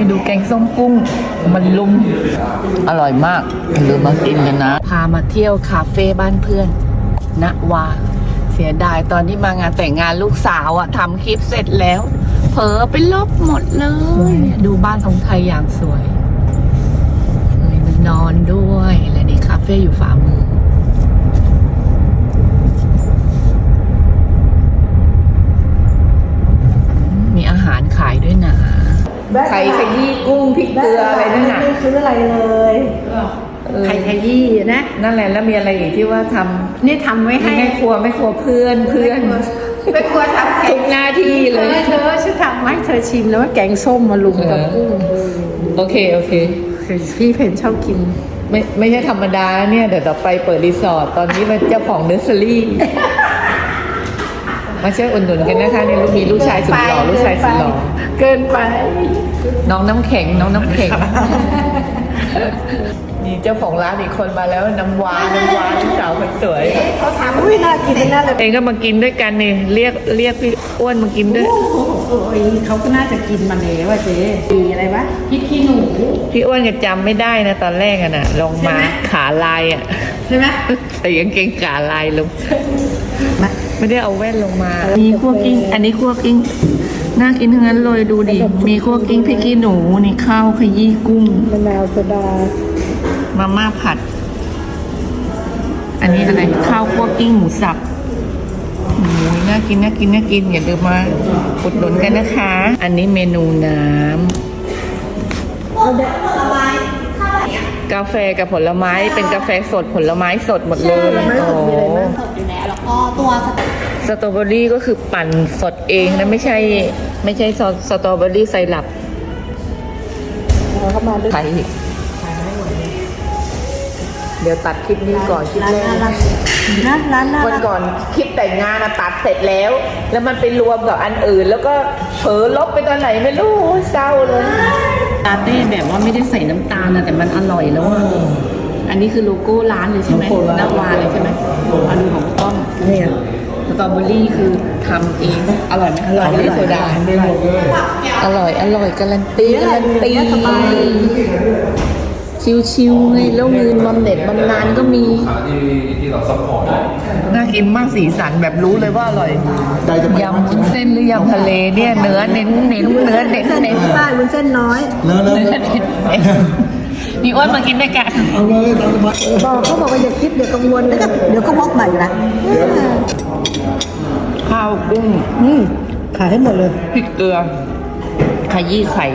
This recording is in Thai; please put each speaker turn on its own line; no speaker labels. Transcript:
นี่ดูแกงส้มกุ้ง มันลุม อร่อยมากอย่าลืมมากินกันนะ พามาเที่ยวคาเฟ่บ้านเพื่อนณวา เสียดายตอนที่มางานแต่งงานลูกสาวอะทำคลิปเสร็จแล้ว เผลอไปลบหมดเลย ดูบ้านของไทยอย่างสวยเฮ้ยมันนอนด้วย และนี่คาเฟ่อยู่ฝ่ามือ มีอาหารขายด้วยนะ ไข่ขยี้กุ้งพริกเกลืออะไรนั่นน่ะ
ไม่ซื้ออะไรเลย
เออ
ไข่ขยี้นะ
นั่นแหละแล้วมีอะไรอีกที่ว่าทำ
นี่ทำไว้ให้
แม่ครัวแม่ครัวเพื่อนเพื่อน
ไม่กลัวทำแก
ทุ
ง
กหน้าที่
เธ
เล
อย เธอฉันทำให้เธอชิมแล้วว่าแกงส้มมาลุมกับกุ้ง
โอเค โอเค
พี่เพนชอบกิน
ไม่ไม่ใช่ธรรมดาเนี่ย เดี๋ยวต่อไปเปิดรีสอร์ทตอนนี้มันเจ้าของเนอร์เซอรี่ มาช่วยอุดหนุนกันนะคะเนี่ยลูกมีลูกชายสุดหล่อลูกชายสุดหล่อ
เกินไป
น้องน้ำแข็งน้องน้ำแข็งนี่เจ้าของร้านอีกคนมาแล้วน้ำหวานน้ำหวานลูกสาวคนสวย
เขาทำอุ้ยน่ากินน่าเลย
เองก็มากินด้วยกันนี่เรียกเรียกพี่อ้วนมากินด้วย
โอ้ยเขาก็น่าจะกินมาแล้วว่าเจ๊มีอะไรวะพริกขี้หนู
พี่อ้วนก็จำไม่ได้นะตอนแรกอะน่ะลงมาขาลายอะ
ใช่ไหม
ใส่กางเกงขาลายลง
มา
ไม่ได้เอาแว่นลงมา มีคั่วกิ้ง อันนี้คั่วกิ้ง น่ากินทั้งนั้นเลยดูดิ มีคั่วกิ้งพริกขี้หนู นี่ข้าวขยี้กุ้ง
มะนาวโซดา
มาม่าผัด อันนี้อะไรข้าวคั่วกิ้งหมูสับโอ้ยน่ากินน่ากินน่ากินอย่าลืมมาอุดหนุนกันนะคะ อันนี้เมนูน้ำ กาแฟกับผลไม้เป็นกาแฟสดผลไม้สดหมดเลยโอ้
สดอยู่แล้วแล้วก็ตัวสเต็ก
สตรอเบอรี่ก็คือปั่นสดเองนะไม่ใช่ไม่ใช่สสตรอเบอรี่ไซรัป
เราเข้ามาด้วย
ไทยอีกเดี๋ยวตัดคลิปนี้ก่อนคลิป
ร้าน
แรก
น่ารักร้านร้านน่า
วัน
รัก
ก่อนคลิปแต่งงานอะตัดเสร็จแล้ว แล้วมันไปรวมกับอันอื่น แล้วก็เผลอลบไปตอนไหนไม่รู้เศร้าเลยลาเต้แบบว่าไม่ได้ใส่น้ำตาลนะแต่มันอร่อยแล้วอะอันนี้คือโลโก้ร้านเลยใช่ไหมหน้าวาเลยใช่ไหมอันนี้ของป้อม
เนี่ย
สตรอเบอรี่คือทำเอง อร่อยไหมอร่อยไม่ได้โซดาอร่อย อร่อย การันตี การันตี ชิวๆไงแล้วเงินบำเหน็จบำนาญก็มี
ที่ที่เราซัพพอร์ต
น่ากินมากสีสันแบบรู้เลยว่าอร่อยยำวุ้นเส้นหรือยำทะเลเนี่ยเนื้อเน้นเน้นเนื้อเน้นเน้น
ใช่มันเส้นน้อย
เลิศเลิ
เนื้อ
ศ
เน้นเน้นนี่อ้วนมากินด้วยกัน
เอาเลยตามสบาย
บอกเขาบอกว่าอย่าคิดเดี๋ยวกังวลเดี๋ยวก็เดี๋ยวก็วอกใหม่ละ
ข้าวกุ้ง
อืมขายให้หมดเลย
พริกเกลือขยี้ไข่